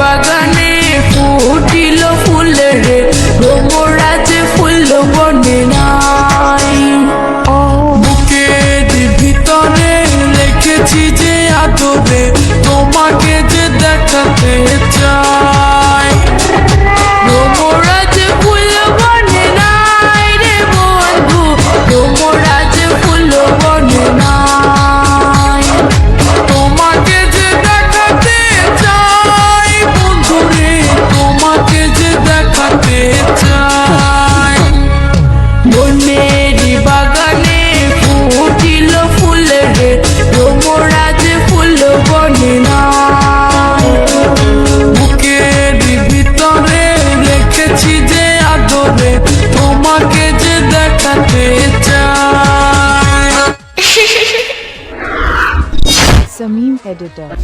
বাগানে ফুটিল ফুলের ভ্রমরাজ ফুল বনে না আদরে তোমাকে যে দেখাতে Samim Editor.